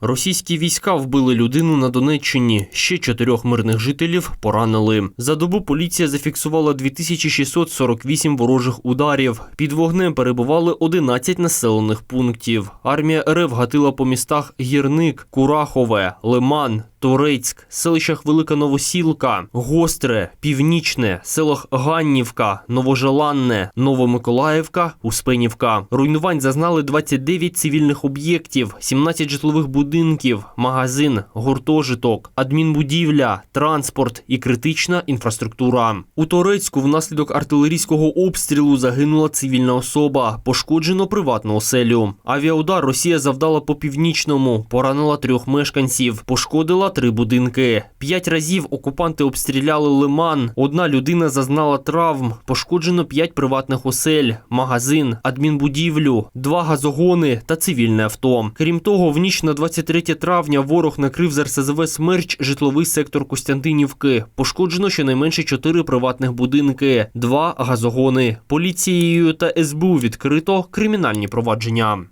Російські війська вбили людину на Донеччині. Ще чотирьох мирних жителів поранили. За добу поліція зафіксувала 2648 ворожих ударів. Під вогнем перебували 11 населених пунктів. Армія РФ гатила по містах Гірник, Курахове, Лиман, Торецьк, селищах Велика Новосілка, Гостре, Північне, селах Ганнівка, Новожеланне, Новомиколаївка, Успенівка. Руйнувань зазнали 29 цивільних об'єктів, 17 житлових будинків, магазин, гуртожиток, адмінбудівля, транспорт і критична інфраструктура. У Торецьку внаслідок артилерійського обстрілу загинула цивільна особа, пошкоджено приватну оселю. Авіаудар Росія завдала по північному, поранила трьох мешканців, пошкодила три будинки. П'ять разів окупанти обстріляли лиман. Одна людина зазнала травм, пошкоджено п'ять приватних осель, магазин, адмінбудівлю, два газогони та цивільне авто. Крім того, в ніч на 23 травня ворог накрив з РСЗВ «Смерч» житловий сектор Костянтинівки. Пошкоджено щонайменше чотири приватних будинки, два газогони. Поліцією та СБУ відкрито кримінальні провадження.